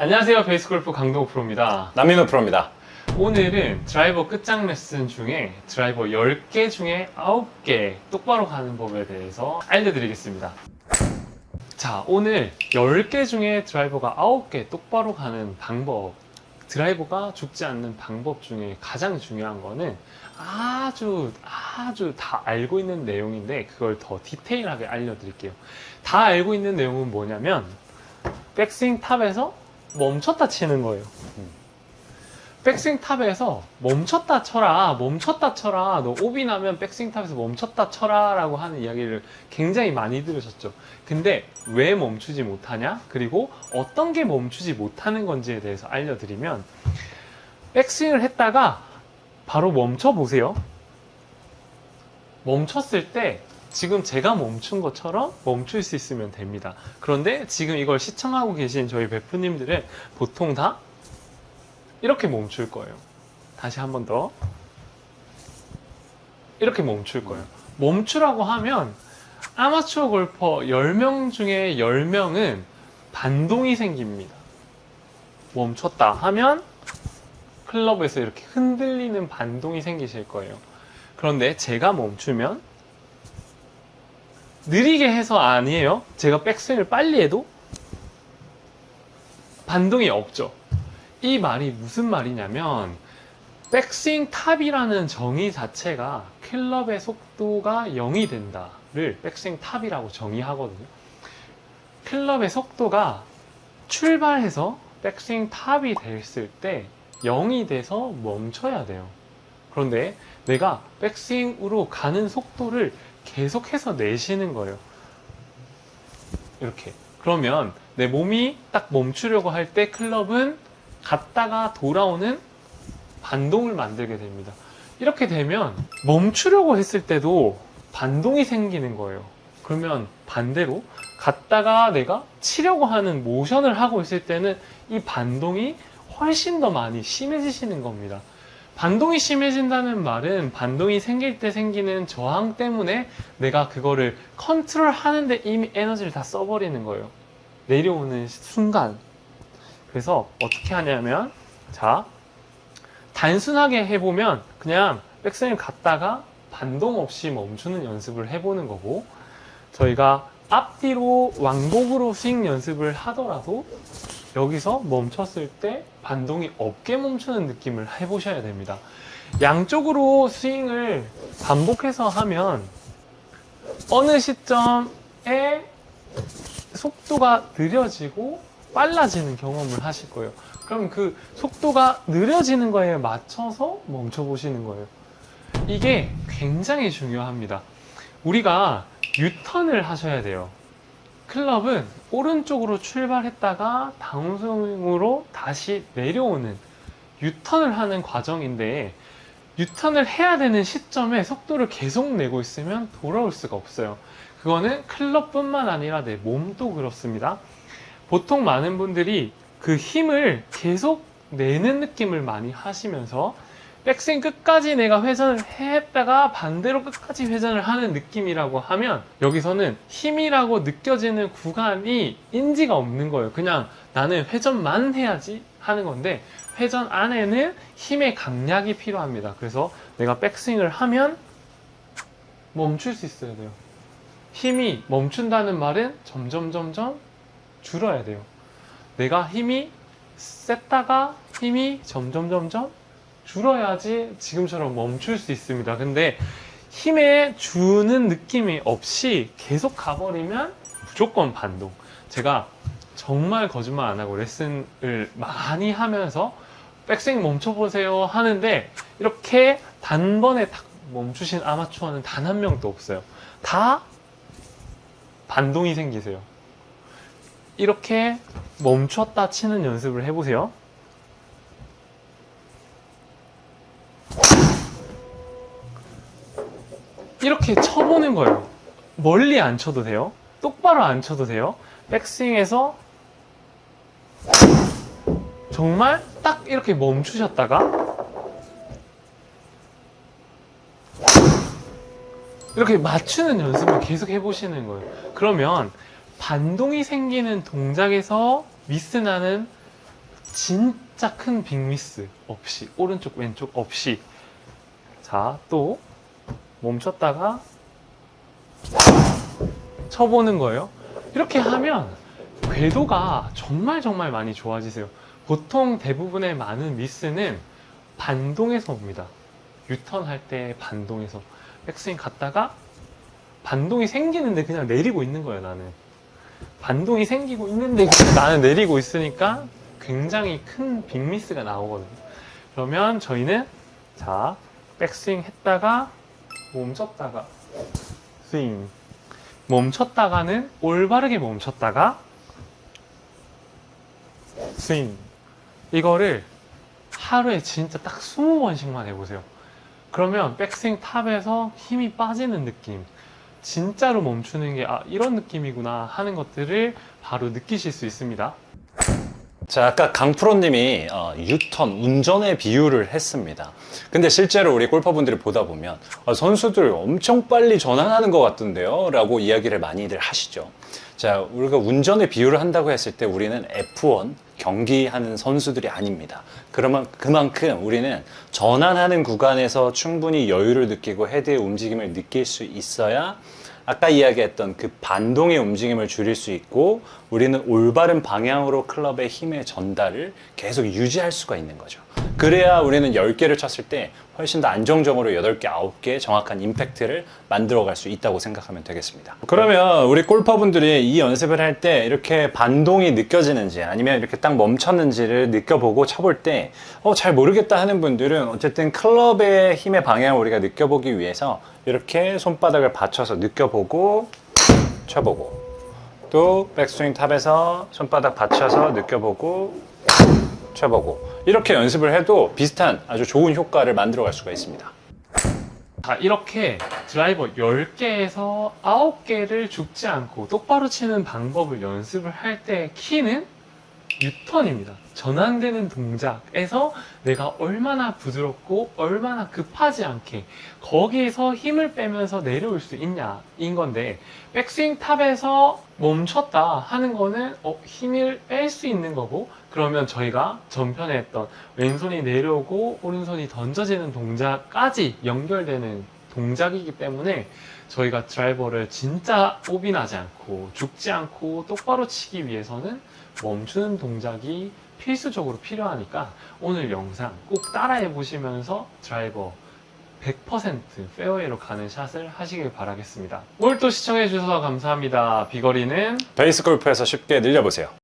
안녕하세요. 베이스골프 강동 프로입니다. 남민우 프로입니다. 오늘은 드라이버 끝장 레슨 중에 드라이버 10개 중에 9개 똑바로 가는 법에 대해서 알려드리겠습니다. 자, 오늘 10개 중에 드라이버가 9개 똑바로 가는 방법, 드라이버가 죽지 않는 방법 중에 가장 중요한 거는 아주, 아주 다 알고 있는 내용인데 그걸 더 디테일하게 알려드릴게요. 다 알고 있는 내용은 뭐냐면 백스윙 탑에서 멈췄다 치는 거예요. 백스윙 탑에서 멈췄다 쳐라, 멈췄다 쳐라, 너 오비 나면 백스윙 탑에서 멈췄다 쳐라 라고 하는 이야기를 굉장히 많이 들으셨죠. 근데 왜 멈추지 못하냐? 그리고 어떤 게 멈추지 못하는 건지에 대해서 알려드리면 백스윙을 했다가 바로 멈춰 보세요. 멈췄을 때 지금 제가 멈춘 것처럼 멈출 수 있으면 됩니다. 그런데 지금 이걸 시청하고 계신 저희 베프님들은 보통 다 이렇게 멈출 거예요. 다시 한 번 더. 이렇게 멈출 거예요. 멈추라고 하면 아마추어 골퍼 10명 중에 10명은 반동이 생깁니다. 멈췄다 하면 클럽에서 이렇게 흔들리는 반동이 생기실 거예요. 그런데 제가 멈추면 느리게 해서 아니에요. 제가 백스윙을 빨리 해도 반동이 없죠. 이 말이 무슨 말이냐면 백스윙 탑이라는 정의 자체가 클럽의 속도가 0이 된다를 백스윙 탑이라고 정의하거든요. 클럽의 속도가 출발해서 백스윙 탑이 됐을 때 0이 돼서 멈춰야 돼요. 그런데 내가 백스윙으로 가는 속도를 계속해서 내쉬는 거예요. 이렇게. 그러면 내 몸이 딱 멈추려고 할 때 클럽은 갔다가 돌아오는 반동을 만들게 됩니다. 이렇게 되면 멈추려고 했을 때도 반동이 생기는 거예요. 그러면 반대로 갔다가 내가 치려고 하는 모션을 하고 있을 때는 이 반동이 훨씬 더 많이 심해지시는 겁니다. 반동이 심해진다는 말은 반동이 생길 때 생기는 저항 때문에 내가 그거를 컨트롤 하는데 이미 에너지를 다 써버리는 거예요. 내려오는 순간. 그래서 어떻게 하냐면, 자, 단순하게 해보면 그냥 백스윙을 갔다가 반동 없이 멈추는 연습을 해보는 거고, 저희가 앞뒤로 왕복으로 스윙 연습을 하더라도 여기서 멈췄을 때 반동이 없게 멈추는 느낌을 해보셔야 됩니다. 양쪽으로 스윙을 반복해서 하면 어느 시점에 속도가 느려지고 빨라지는 경험을 하실 거예요. 그럼 그 속도가 느려지는 거에 맞춰서 멈춰 보시는 거예요. 이게 굉장히 중요합니다. 우리가 유턴을 하셔야 돼요. 클럽은 오른쪽으로 출발했다가 다운스윙으로 다시 내려오는 유턴을 하는 과정인데 유턴을 해야 되는 시점에 속도를 계속 내고 있으면 돌아올 수가 없어요. 그거는 클럽뿐만 아니라 내 몸도 그렇습니다. 보통 많은 분들이 그 힘을 계속 내는 느낌을 많이 하시면서 백스윙 끝까지 내가 회전을 했다가 반대로 끝까지 회전을 하는 느낌이라고 하면 여기서는 힘이라고 느껴지는 구간이 인지가 없는 거예요. 그냥 나는 회전만 해야지 하는 건데 회전 안에는 힘의 강약이 필요합니다. 그래서 내가 백스윙을 하면 멈출 수 있어야 돼요. 힘이 멈춘다는 말은 점점 점점 줄어야 돼요. 내가 힘이 셌다가 힘이 점점 점점 줄어야지 지금처럼 멈출 수 있습니다. 근데 힘에 주는 느낌이 없이 계속 가버리면 무조건 반동. 제가 정말 거짓말 안 하고 레슨을 많이 하면서 백스윙 멈춰보세요 하는데 이렇게 단번에 딱 멈추신 아마추어는 단 한 명도 없어요. 다 반동이 생기세요. 이렇게 멈췄다 치는 연습을 해보세요. 이렇게 쳐보는 거예요. 멀리 안 쳐도 돼요. 똑바로 안 쳐도 돼요. 백스윙에서 정말 딱 이렇게 멈추셨다가 이렇게 맞추는 연습을 계속 해보시는 거예요. 그러면 반동이 생기는 동작에서 미스나는 진짜 큰 빅미스 없이 오른쪽 왼쪽 없이 자 또 멈췄다가 쳐보는 거예요. 이렇게 하면 궤도가 정말 정말 많이 좋아지세요. 보통 대부분의 많은 미스는 반동에서 옵니다. 유턴 할 때 반동에서 백스윙 갔다가 반동이 생기는데 그냥 내리고 있는 거예요, 나는. 반동이 생기고 있는데 나는 내리고 있으니까 굉장히 큰 빅미스가 나오거든요. 그러면 저희는 자, 백스윙 했다가 멈췄다가 스윙. 멈췄다가는 올바르게 멈췄다가 스윙. 이거를 하루에 진짜 딱 20번씩만 해보세요. 그러면 백스윙 탑에서 힘이 빠지는 느낌. 진짜로 멈추는 게, 아, 이런 느낌이구나 하는 것들을 바로 느끼실 수 있습니다. 자, 아까 강프로님이 어, 유턴, 운전의 비유를 했습니다. 근데 실제로 우리 골퍼분들이 보다 보면 아, 선수들 엄청 빨리 전환하는 것 같던데요? 라고 이야기를 많이들 하시죠. 자, 우리가 운전의 비유를 한다고 했을 때 우리는 F1 경기하는 선수들이 아닙니다. 그러면 그만큼 우리는 전환하는 구간에서 충분히 여유를 느끼고 헤드의 움직임을 느낄 수 있어야 아까 이야기했던 그 반동의 움직임을 줄일 수 있고 우리는 올바른 방향으로 클럽의 힘의 전달을 계속 유지할 수가 있는 거죠. 그래야 우리는 10개를 쳤을 때 훨씬 더 안정적으로 8개, 9개 정확한 임팩트를 만들어 갈 수 있다고 생각하면 되겠습니다. 그러면 우리 골퍼분들이 이 연습을 할 때 이렇게 반동이 느껴지는지 아니면 이렇게 딱 멈췄는지를 느껴보고 쳐볼 때 어, 잘 모르겠다 하는 분들은 어쨌든 클럽의 힘의 방향을 우리가 느껴보기 위해서 이렇게 손바닥을 받쳐서 느껴보고 쳐보고 또 백스윙 탑에서 손바닥 받쳐서 느껴보고 쳐보고 이렇게 연습을 해도 비슷한 아주 좋은 효과를 만들어 갈 수가 있습니다. 자, 이렇게 드라이버 10개에서 9개를 죽지 않고 똑바로 치는 방법을 연습을 할 때 키는 유턴입니다. 전환되는 동작에서 내가 얼마나 부드럽고 얼마나 급하지 않게 거기에서 힘을 빼면서 내려올 수 있냐 인 건데 백스윙 탑에서 멈췄다 하는 거는 어, 힘을 뺄 수 있는 거고 그러면 저희가 전편에 했던 왼손이 내려오고 오른손이 던져지는 동작까지 연결되는 동작이기 때문에 저희가 드라이버를 진짜 오빈하지 않고 죽지 않고 똑바로 치기 위해서는 멈추는 동작이 필수적으로 필요하니까 오늘 영상 꼭 따라해 보시면서 드라이버 100% 페어웨이로 가는 샷을 하시길 바라겠습니다. 오늘 또 시청해 주셔서 감사합니다. 비거리는 베이스 골프에서 쉽게 늘려보세요.